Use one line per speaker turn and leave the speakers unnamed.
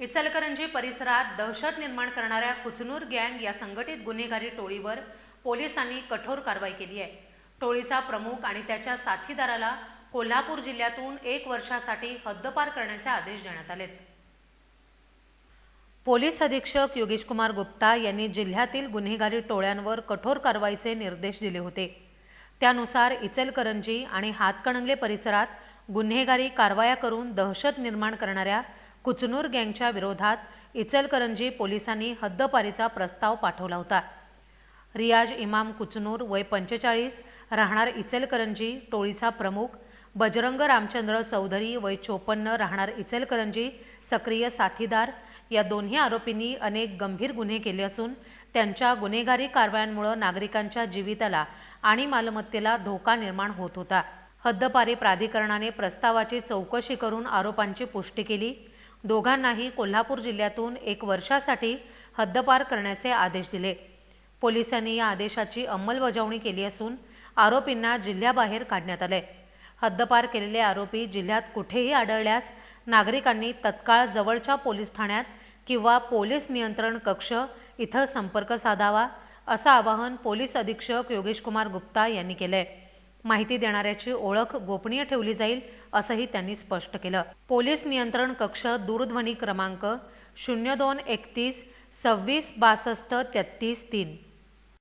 इचलकरंजी परिसरात दहशत निर्माण करणाऱ्या कुचनूर गँग या संघटित गुन्हेगारी टोळीवर पोलिसांनी कठोर कारवाई केली आहे. टोळीचा प्रमुख आणि त्याच्या साथीदाराला कोल्हापूर जिल्ह्यातून एक वर्षासाठी हद्दपार करण्याचे आदेश देण्यात आलेत. पोलीस अधीक्षक योगेश कुमार गुप्ता यांनी जिल्ह्यातील गुन्हेगारी टोळ्यांवर कठोर कारवाईचे निर्देश दिले होते. त्यानुसार इचलकरंजी आणि हातकणंगले परिसरात गुन्हेगारी कारवाया करून दहशत निर्माण करणाऱ्या कुचनूर गँगच्या विरोधात इचलकरंजी पोलिसांनी हद्दपारीचा प्रस्ताव पाठवला होता. रियाज इमाम कुचनूर वय पंचेचाळीस राहणार इचलकरंजी टोळीचा प्रमुख बजरंग रामचंद्र चौधरी वय चोपन्न राहणार इचलकरंजी सक्रिय साथीदार या दोन्ही आरोपींनी अनेक गंभीर गुन्हे केले असून त्यांच्या गुन्हेगारी कारवायांमुळे नागरिकांच्या जीविताला आणि मालमत्तेला धोका निर्माण होत होता. हद्दपारी प्राधिकरणाने प्रस्तावाची चौकशी करून आरोपांची पुष्टी केली. दोघांनाही कोल्हापूर जिल्ह्यातून एक वर्षासाठी हद्दपार करण्याचे आदेश दिले. पोलिसांनी या आदेशाची अंमलबजावणी केली असून आरोपींना जिल्ह्याबाहेर काढण्यात आले. हद्दपार केलेले आरोपी जिल्ह्यात कुठेही आढळल्यास नागरिकांनी तत्काळ जवळच्या पोलीस ठाण्यात किंवा पोलीस नियंत्रण कक्ष इथं संपर्क साधावा असं आवाहन पोलीस अधीक्षक योगेशकुमार गुप्ता यांनी केलंय. माहिती देणाऱ्याची ओळख गोपनीय ठेवली जाईल असंही त्यांनी स्पष्ट केलं. पोलीस नियंत्रण कक्ष दूरध्वनी क्रमांक शून्य दोन एकतीस सव्वीस बासष्ट तेहतीस तीन.